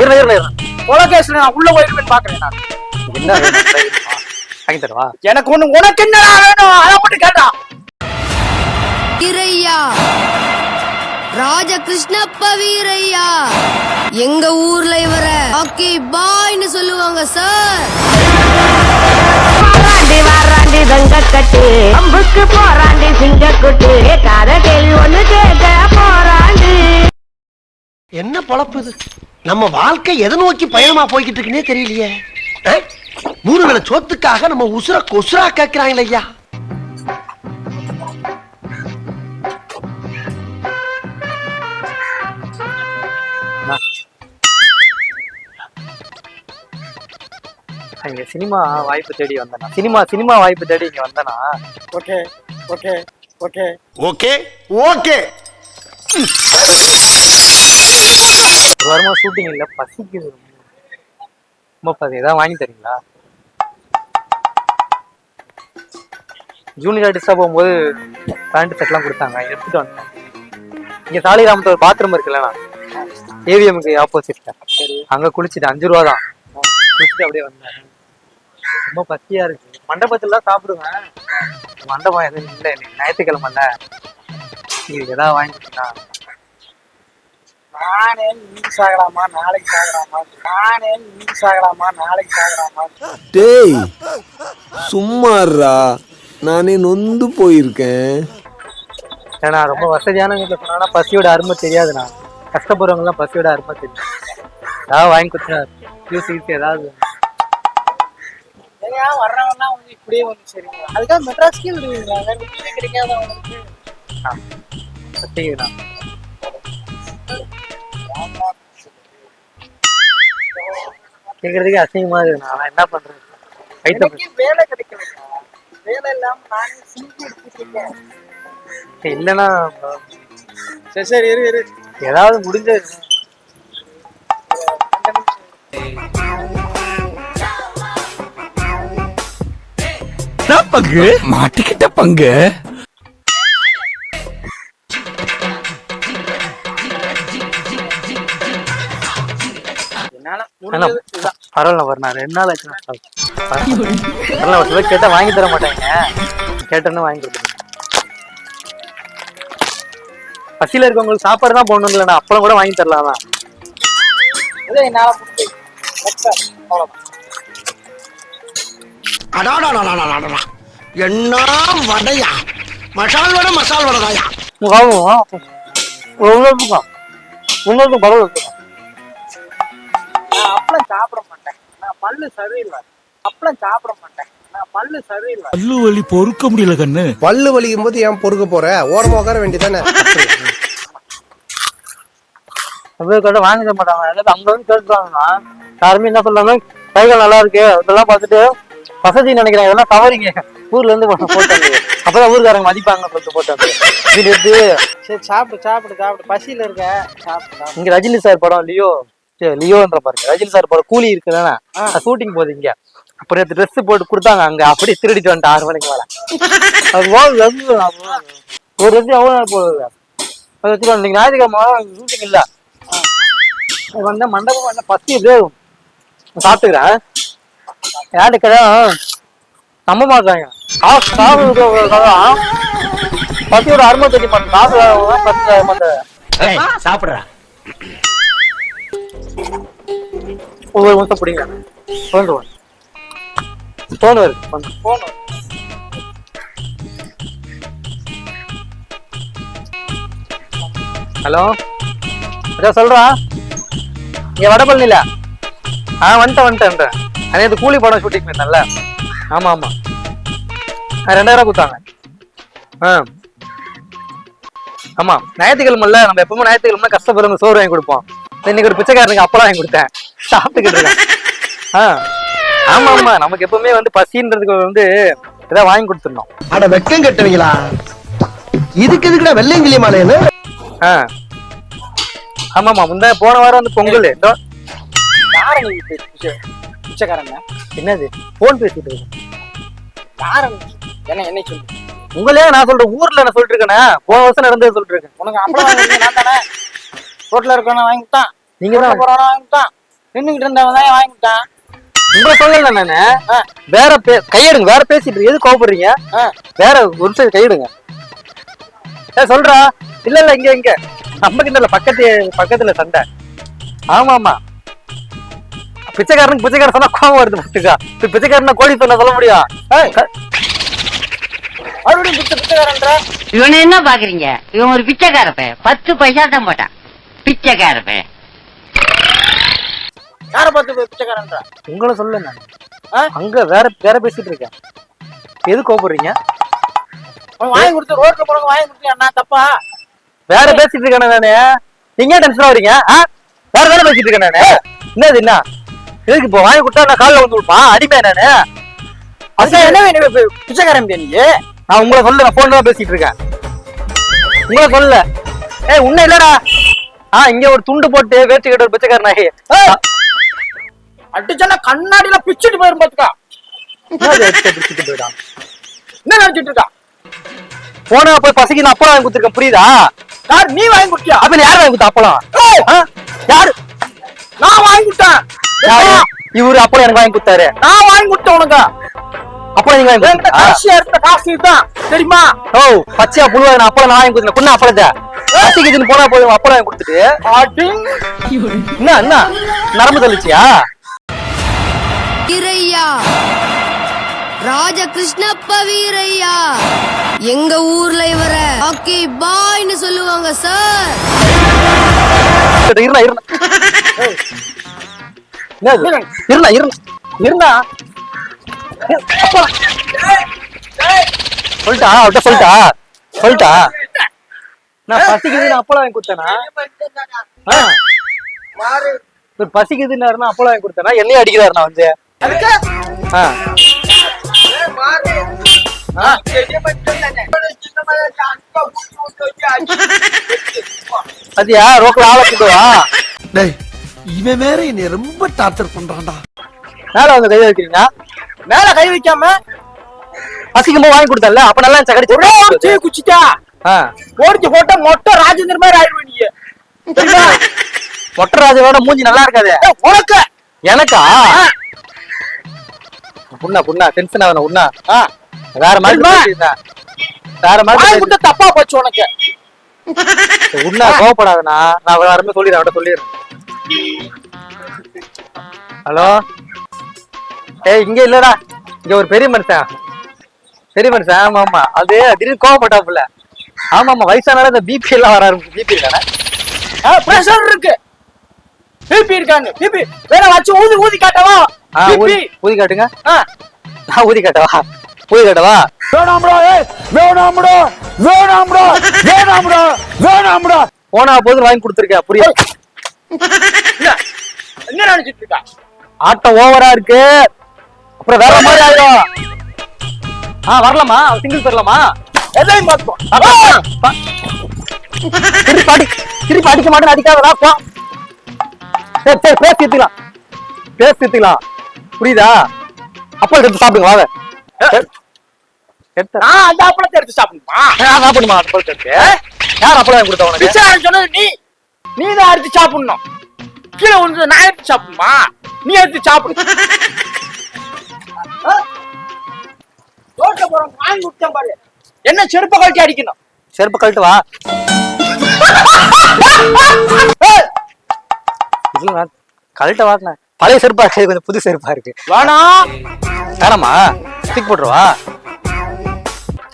இருங்க இருங்க இருங்க. கொலகேஸ்ல நான் உள்ள போயிருப்பேன்னு பாக்குறேன் நான். என்ன வேணும்? தெரியுமா? வாங்கி தரவா? எனக்கு ஒண்ணு உனக்கு என்னடா வேணும்? அதை மட்டும் கேட்டா. வீரையா. ராஜகிருஷ்ணப்ப வீரையா எங்க ஊர்ல இவர ஓகே பாய்னு சொல்லுவாங்க சார். போராண்டி வாராண்டி தங்க கட்டு அம்புக்கு போராண்டி சிங்க குட்டு காத கேள்வி ஒண்ணு கேட்க போராண்டி. என்ன பொழப்பு இது? நம்ம வாழ்க்கை எதை நோக்கி பயணமா போய்கிட்டு இருக்குன்னே தெரியலையே? மூணு வேளை சோத்துக்காக நம்ம உசுர கொசுரா கேட்கிறாங்களே ஐயா இங்க சினிமா வாய்ப்பு தேடி வந்தேனா? சினிமா சினிமா வாய்ப்பு தேடி இங்க வந்தேனா? Okay okay okay. Okay okay. ஒரு வாரமா ஷூட்டிங் இல்ல? பசிக்குது ரொம்ப. பசி ஏதாவது வாங்கி தரீங்களா? ஜூனியர் ஆர்டிஸ்டா போகும்போது பேண்ட் செட்லாம் கொடுத்தாங்க. எடுத்துட்டு வந்தேன். இங்க சாலிகிராமத்துல ஒரு பாத்ரூம் இருக்குல்லண்ணா. ஏவிஎம்க்கு ஆப்போசிட்ல அங்க குளிச்சுட்டு அஞ்சு ரூபா தான். குளிச்சுட்டு அப்படியே வந்தேன். ரொம்ப பசியா இருக்கு. மண்டபத்துல தான் சாப்பிடுவேன். மண்டபம் எதுவும் இல்லை. இன்னைக்கு ஞாயிற்றுக்கிழமைல. இது ஏதாவது வாங்கிட்டீங்களா நானே நீ சாகலாமா நாளைக்கு சாகலாமா? நானே நீ சாகலாமா நாளைக்கு சாகலாமா? டேய் சும்மாறா நானே நொந்து போயிருக்கேன். ஏன்னா ரொம்ப வசதியான வீட்டுல சொன்னா பசியோட அருமை தெரியாதுண்ணா. கஷ்டப்படுறவங்கலாம் பசியோட அருமை தெரியும். ஏதாவது வாங்கி கொடுத்தா ஜூஸ் கீஸ் ஏதாவது. வர்றவன்னா வந்து இப்படியே வந்து சரிங்க அதுக்காக மெட்ராஸ்க்கே விடுவீங்களா? வேற வீட்டுல கிடைக்காத உங்களுக்கு கேட்கறதுக்கே அசிங்கமா இருக்குண்ணா. நான் என்ன எனக்கு வேலை வேலை இல்லாம நானே சிங்கி எடுத்துட்டு இருக்கேன். இல்லைன்னா சரி சரி இரு இரு. ஏதாவது முடிஞ்சது. பங்கு? மாட்டிக்கிட்ட பங்கு? பரவாயில்ல வர நான் ரெண்டு நாள் ஆச்சு பரவாயில்ல. ஒரு சிலர் கேட்டா வாங்கி தர மாட்டாங்க. கேட்டேன்னு வாங்கி கொடுத்துருங்க பசியில இருக்கவங்களுக்கு சாப்பாடு தான் போடணும் இல்லைண்ணா. அப்பளம் கூட வாங்கி தரலாம் தான் என்ன வடையா? மசால் வடை மசால் வடைதாயா? உங்களுக்கு உங்களுக்கு பரவாயில்ல இருக்குண்ணா. நான் அப்பளம் சாப்பிட மாட்டேன். நான் பல்லு சரியில்லை அப்பளம் சாப்பிட மாட்டேன். நான் பல்லு சரியில்லை பல்லு வலி பொறுக்க முடியல கண்ணு. பல்லு வலிக்கும் போது ஏன் பொறுக்க போற? ஓரமா உட்கார வேண்டியதானே அப்படியே கேட்டா வாங்கி தர மாட்டாங்க. அங்க வந்து யாருமே என்ன சொல்றாங்க கைகள் நல்லா இருக்கு. இதெல்லாம் பார்த்துட்டு வசதி நினைக்கிறேன். இதெல்லாம் கவரிங்க ஊர்ல இருந்து போட்டாங்க அப்பதான் ஊர்க்காரங்க மதிப்பாங்கன்னு சொல்லிட்டு போட்டாங்க இது சரி சாப்பிடு சாப்பிடு சாப்பிடு. பசியில இருக்க. சாப்பிடு. இங்க ரஜினி சார் படம் லியோ சரி, லியோன்ற பாருங்க. ரஜினி சார் படம் கூலி இருக்குதானே? ஷூட்டிங் போகுது இங்க. அப்புறம் நேற்று ட்ரெஸ் போட்டு கொடுத்தாங்க. அங்க அப்படியே திருடிட்டு வந்துட்டு ஆறு மணிக்கு மேல. ஒரு ட்ரெஸ் எவ்வளவு நாள் போகுது அது வச்சுக்கோ இன்னைக்கு ஞாயிற்றுக்கிழமை ஷூட்டிங் இல்ல. வந்த மண்டபம் வந்த பசி எப்படியோ சாப்பிட்டுக்கிறேன். யாரு கடை நம்ப மாட்டாங்க காசு காசு பசியோட அருமை தெரிய மாட்டேன். காசு சாப்பிடுறா. ஒவ்வொரு முத்தம் பிடிங்க தோன்று தோணு வருது வந்து போகணும் ஹலோ அதான் சொல்றா இங்க வடபழனில ஆ வந்துட்டேன் வந்துட்டேன் அதே இது கூலி படம் ஷூட்டிங் பண்ணல ஆமா ஆமா ஆ, ரெண்டாயிரம் கொடுத்தாங்க ஆ ஆமா ஞாயிற்றுக்கிழமைல நம்ம எப்பவுமே ஞாயிற்றுக்கிழமை கஷ்டப்படுறவங்க சோறு வாங்கி கொடுப்போம். இன்னைக்கு ஒரு பிச்சைக்காரனுக்கு அப்பளம் வாங்கி கொடுத்தேன். சாப்பிட்டுக்கிட்டு இருக்கேன். ஆ. ஆமா ஆமா. நமக்கு எப்பவுமே வந்து பசின்றதுக்கு வந்து ஏதாவது வாங்கி கொடுத்துடணும். அட வெக்கம் கட்டுவீங்களா? இதுக்கு எதுக்குடா வெள்ளையங்கிலி மாலையன்னு ஆ. ஆமாமா முந்தா போன வாரம் வந்து பொங்கல். இதோ, யார நீ இப்ப பிச்சை- பிச்சைக்காரங்க. என்னது? போன் பேசிட்டு இருக்கேன். யார நீ என்ன என்னை சொல்லு? உங்களே நான் சொல்றேன் ஊர்ல நான் சொல்லிட்டு இருக்கேனே போன வருஷம் நடந்தது சொல்லிட்டு இருக்கேன் உனக்கு அப்பளம் வாங்கி நான் தானே. ரோட்ல இருக்கவன வாங்கிட்டான். நீங்க தான் போறவன வாங்கிட்டான். நின்னுகிட்டு இருந்தவன் தான் வாங்கிட்டான். உங்களை சொல்லல நானு. வேற பே கையெடுங்க. வேற பேசிட்டு. எது கோவப்படுறீங்க. வேற ஒரு நிமிஷம் கையெடுங்க. ஏ சொல்றா. இல்ல இல்ல இங்க இங்க. நம்ம கிட்ட இல்ல பக்கத்து பக்கத்துல சண்டை. ஆமா ஆமா. பிச்சைக்காரனுக்கு பிச்சைக்காரன் சொன்னா கோவம் வருது பாத்துக்கா இப்ப பிச்சைக்காரனா கோழி சொல்ல சொல்ல முடியும் மறுபடியும் பிச்சை பிச்சைக்காரன்ற? இவனை என்ன பாக்குறீங்க? இவன் ஒரு பிச்சைக்காரப்ப பத்து பைசா தான் போட்டான். பிச்சைக்காரப்ப யார பார்த்து பிச்சைக்காரன்ற? உங்களை சொல்ல நான்? அங்க வேற வேற பேசிட்டு இருக்கேன். எது கோவப்படுறீங்க? அவன் வாங்கி கொடுத்து ரோட்ல போறவங்க வாங்கி கொடுத்தியா தப்பா? வேற பேசிட்டு இருக்கேன் நானு நீங்க டென்ஷன் வரீங்க ஆ? வேற வேற பேசிட்டு இருக்கேன் நானு. என்னது என்ன? எதுக்கு இப்போ வாங்கி கொடுத்தா நான் காலில் வந்து விடுப்பா அடிமை நானு. அதுக்கு என்ன வேணும் பிச்சைக்காரன் நீ? நான் உங்களை சொல்ல நான் போன் தான் பேசிட்டு இருக்கேன். உங்களை சொல்ல ஏய் உன்ன இல்லடா. ஆ இங்க ஒரு துண்டு போட்டு வேட்டி கட்ட ஒரு பிச்சைக்காரனாகி அடிச்சா கண்ணாடியில பிச்சுட்டு போயிரும் பாத்துக்கா. பிடிச்சிட்டு போயிட்டான் என்ன நினைச்சிட்டு இருக்கா? போனா போய் பசிக்கு நான் அப்பளம் வாங்கி கொடுத்துருக்கேன் புரியுதா? யார் நீ வாங்கி கொடுத்தியா? அப்ப யார் வாங்கி கொடுத்தா அப்பளம்? யாரு? நான் வாங்கி கொடுத்தேன். இவரு அப்பளம் எனக்கு வாங்கி கொடுத்தாரு. நான் வாங்கி கொடுத்தேன் உனக்கு. அப்பளம் நீங்க வாங்கி கடைசியா இருந்த காசு தெரியுமா? ஓ பச்சையா புழுவா நான் அப்பளம் நான் வாங்கி கொடுத்தேன். குண்ணா அப்பளத்தை. பசிக்குதுன்னு போனா போய் அப்பளம் வாங்கி கொடுத்துட்டு. என்ன என்ன? நரம்பு தள்ளிச்சியா? வீரையா. ராஜகிருஷ்ணப்ப வீரையா. எங்க ஊர்ல இவர ஹாக்கி பாய்னு சொல்லுவாங்க சார். இருண்ணா இருண்ணா? இருண்ணா சொல்லிட்டா அவட்ட சொல்லிட்டா. சொல்லிட்டா. நான் பசிக்குதுன்னு அப்பளம் வாங்கி கொடுத்தேனா? ஆ. இவர் பசிக்குதுன்னு அப்பளம் வாங்கி கொடுத்தேனா? என்னையும் அடிக்கிறாரு நான் வந்து ஆ. அதியா ரோட்ல ஆளை கூட்டுவா டேய் இவன் வேற என்னை ரொம்ப டார்ச்சர் பண்றான்டா மேல வந்து கை வைக்கிறீங்க மேல கை வைக்காம போது வாங்கி கொடுத்தல அப்ப நல்லா ஒரே ஒரு சகடி தீ குச்சிட்டா ஓடிச்சு போட்டா மொட்டை ராஜேந்திர மாதிரி ஆயிடுவ நீ தெரியுமா மொட்டராஜனோட மூஞ்சி நல்லா இருக்காது உனக்கு எனக்கா புண்ணா புண்ணா டென்ஷன் ஆகணும் உண்ணா. வேற மாதிரி. வேற மாதிரி தப்பா போச்சு உனக்கு. உண்ணா கோவப்படாதண்ணா. நான் வேற மாதிரி சொல்லிடுறேன் அவட்ட சொல்லிடுறேன். ஹலோ? ஏய் இங்க இல்லடா. இங்க ஒரு பெரிய மனுஷன். பெரிய மனுஷன் ஆமா ஆமா. அது திடீர்னு கோவப்பட்டாப்புல ஆமா ஆமா வயசானால இந்த பிபி எல்லாம் வர ஆரம்பிச்சு பிபி இருக்கானே. பிரஷர் இருக்கு. பிபி இருக்காங்க பிபி வேற வச்சு ஊதி ஊதி காட்டவா? ஆ, ஊதி காட்டுங்க. நான் ஊதி காட்டவா? ஊதி காட்டவா? வேணாம்டா வேணாம்டா வேணாம்டா வேணாம்டா வேணாம்டா. போனா போது வாங்கி கொடுத்துருக்கேன் புரியுது என்ன நினைச்சிட்டு இருக்கா? ஆட்டம் ஓவரா இருக்கு. அப்புறம் வேற மாதிரி ஆயிடும் ஆ வரலாமா? சிங்கிள் தரலாமா? எதையும் பார்த்தோம் திருப்பி அடி திருப்பி அடிக்க மாட்டேன் அடிக்காதடா போ. சரி சரி பேசி எடுத்துக்கலாம் பேசி எடுத்துக்கலாம் புரியுதா? அப்போ எடுத்து சாப்பிடுங்க வாங்க. எடுத்து அந்த அப்பளத்தை எடுத்து சாப்பிடணுமா? நான் சாப்பிடுமா அப்போ எடுத்து? யார் அப்பளம் கொடுத்தா உனக்கு? பிச்சைக்காரன் சொன்னது நீ. நீ தான் எடுத்து சாப்பிடணும். கீழே வந்து நான் எடுத்து சாப்பிடணுமா? நீ எடுத்து சாப்பிடு. போறவங்க வாங்கி கொடுத்தேன் பாரு. என்ன செருப்ப கழட்டி அடிக்கணும்? செருப்பு கழட்டு வா. நான் கழட்ட வாங்கினேன் பழைய செருப்பா இருக்கு கொஞ்சம் புது செருப்பா இருக்கு. வேணாம் வேணாமா ஸ்டிக் போட்டுருவா?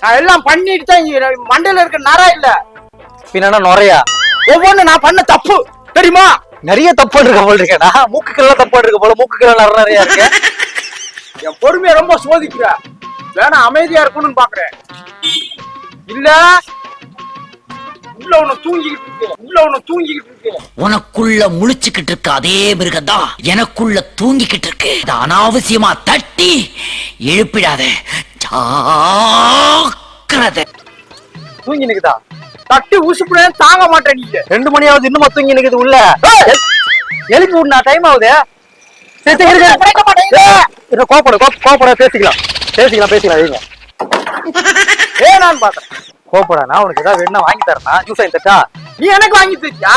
நான் எல்லாம் பண்ணிட்டு தான் மண்டையில இருக்க நர இல்ல. பின்னா நுறையா ஒவ்வொன்னு நான் பண்ண தப்பு தெரியுமா? நிறைய தப்பு இருக்க. போல இருக்கேடா மூக்குக்கெல்லாம் தப்பு இருக்க போல மூக்குக்கெல்லாம் நிறைய நிறைய இருக்கு. என் பொறுமையை ரொம்ப சோதிக்கிற வேணா அமைதியா இருக்கணும்னு பாக்குறேன். இல்ல உள்ள உன்னை தூங்கிக்கிட்டு இருக்கு உள்ள உன்னை தூங்கிக்கிட்டு இருக்கு உனக்குள்ள முழிச்சுக்கிட்டு இருக்க அதே மிருகம்தான் எனக்குள்ள தூங்கிக்கிட்டு இருக்கு. அனாவசியமா தட்டி எழுப்பிடாத. ஜாக்கிரதை. தூங்கி நிக்குதா தட்டி உசுப்புறேன் தாங்க மாட்டேன் நீங்க. ரெண்டு மணி ஆகுது இன்னும் தூங்கி நிக்குது உள்ள எழுப்பி விடுனா டைம் ஆகுது? சரி, சரி, இருங்க. இருங்க, கோவப்பட பேசிக்கலாம். பேசிக்கலாம் பேசிக்கலாம் வைங்க ஏன் நான் பாக்குறேன். கோவப்படா நான் உனக்கு ஏதாவது வேணும்னா வாங்கி தரேன். ஜூஸ் வாங்கி தட்டா நீ எனக்கு வாங்கி தரியா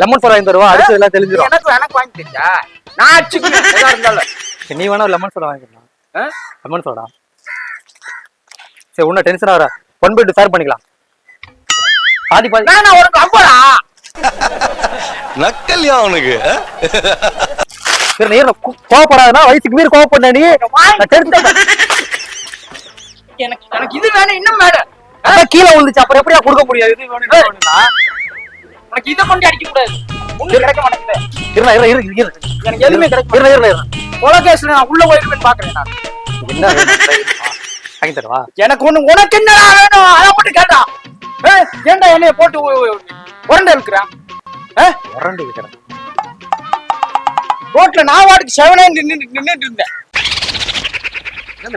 லெமன் சோடா வாங்கி தருவா? அடிச்சு எல்லாம் நீ தெளிஞ்சிரும் எனக்கு எனக்கு வாங்கி தரியா நான் அடிச்சுக்கிறேன் எதா இருந்தாலும். சரி, நீ வேணா லெமன் சோடா வாங்கிக்கலாம் ஆ? லெமன் சோடா சரி உன்ன டென்ஷன் ஆகிற ஒன் பை டூ ஷேர் பண்ணிக்கலாம். பாதி பாதி. நான் உனக்கு அம்படா நக்கல்யா அவனுக்கு சரி நீ என்ன கோ- கோவப்படாதனா வயசுக்கு மீறி கோவப்பட நீ. எனக்கு எனக்கு இது வேணும் இன்னும் வேணும். கீழே விழுந்துச்சு. அப்புறம் எப்படியா கொடுக்க முடியாது இது? உனக்கு இதை கொண்டு அடிக்க கூடாது. கிடைக்க மாட்டேங்குது. இருடா, இரு, இரு. எனக்கு எதுவுமே கிடைக்க இருடா, இருடா, இருடா. கொலகேஸ்ல நான் உள்ள போயிருப்பேன்னு பாக்குறேன் நான். என்ன வேணும்? வாங்கி தரவா? எனக்கு ஒண்ணு உனக்கு என்னடா வேணும்? அதை மட்டும் கேட்டா. ஏன்டா என்னைய போட்டு உரண்ட இருக்கிறான் உரண்டு இருக்கிறேன் ரோட்ல நான் வாட்டுக்கு செவனே நின்று நின்னுட்டு இருந்தேன்.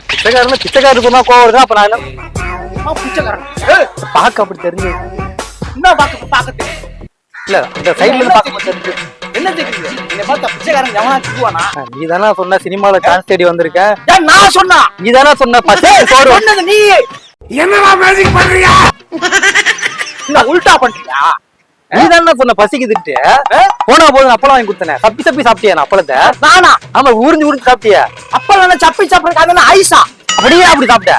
பிச்சைக்காரன் பிச்சைக்காரர் சொன்னா கோவம் வருது அப்ப நான் என்ன பிச்சைக்காரன். பார்க்க அப்படி தெரிஞ்சு என்ன பாக்க பாக்க இல்ல இந்த சைடுல இருந்து பார்க்க தெரிஞ்சு என்ன தெரியுது என்னை பார்த்தா பிச்சைக்காரன் எவனா திட்டுவானா? நீ தானே சொன்ன சினிமால டான்ஸ் தேடி வந்திருக்க. ஏன் நான் சொன்னா? நீ தானே சொன்ன பச்சை சோறு. சொன்னது நீ. என்னடா மேஜிக் பண்றியா? இந்த உல்டா பண்றியா? நீ தானே சொன்ன பசிக்குதுட்டு போனா போதும் அப்பளம் வாங்கி கொடுத்தனே. சப்பி சப்பி சாப்பிட்டியா நான் அப்பளத்தை? நானா? ஆமா உறிஞ்சு உறிஞ்சு சாப்பிட்டியா? அப்ப நான் சப்பி சாப்பிடுறது அதெல்லாம் ஐசா அப்படியே அப்படி சாப்பிட்ட.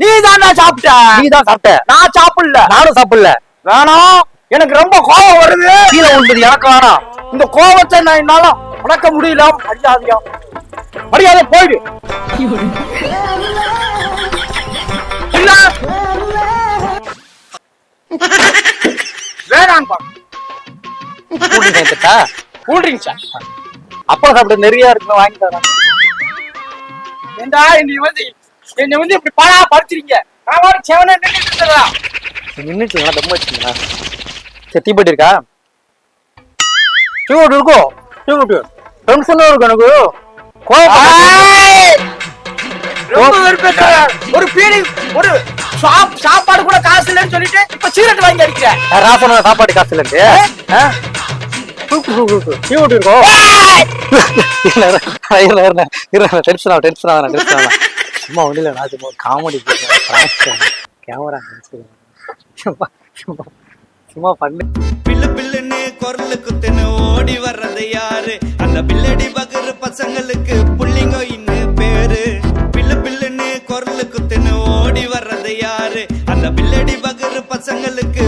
நீ தானா சாப்பிட்ட. நீ தான் சாப்பிட்ட. நான் சாப்பிடல. நானும் சாப்பிடல. வேணாம் எனக்கு ரொம்ப கோபம் வருது. கீழே விழுந்தது எனக்கு வேணாம். இந்த கோபத்தை நான் என்னால அடக்க முடியல. மரியாதையா? மரியாதை போயிடு. இல்ல வேணாம் கூட்டிட்டு சேர்த்துட்டா? கூல்ட்ரிங்க்ஸா அப்பளம் சாப்பிட்டு நிறைய இருக்கு வாங்கி தரேன் ஏண்டா நீ வந்து என்னை வந்து இப்படி பழா பறிச்சிருங்க நான் வாடி செவனே நின்றுட்டு இருந்ததா நின்னுச்சு தம்ம வச்சுங்களா தீப்பெட்டி இருக்கா? தீப்பெட்டி இருக்கும் தீப்பெட்டி. டென்ஷனா இருக்கு எனக்கு. ஒரு பீடி ஒரு சாப் சாப்பாடு கூட காசு இல்லைன்னு சொல்லிட்டு இப்ப சீரட் வாங்கி அடிக்கிற. யார் ராசனோட சாப்பாடு காசு இல்லைன்ட்டு? இருக்கும் டென்ஷன் ஆகும் டென்ஷன் ஆகும் டென்ஷன் ஆகும் சும்மா ஒண்ணு இல்ல நான் சும்மா காமெடி கேமரா சும்மா சும்மா சும்மா பண்ணு. பில்லு பில்லுன்னு குரலு குத்துன்னு ஓடி வர்றது யாரு? அந்த பில்லடி பகரு பசங்களுக்கு புள்ளிங்க இன்னும் பேரு. பில்லு பில்லுன்னு குரலு குத்துன்னு ஓடி வர்றது யாரு? அந்த பில்லடி பகரு பசங்களுக்கு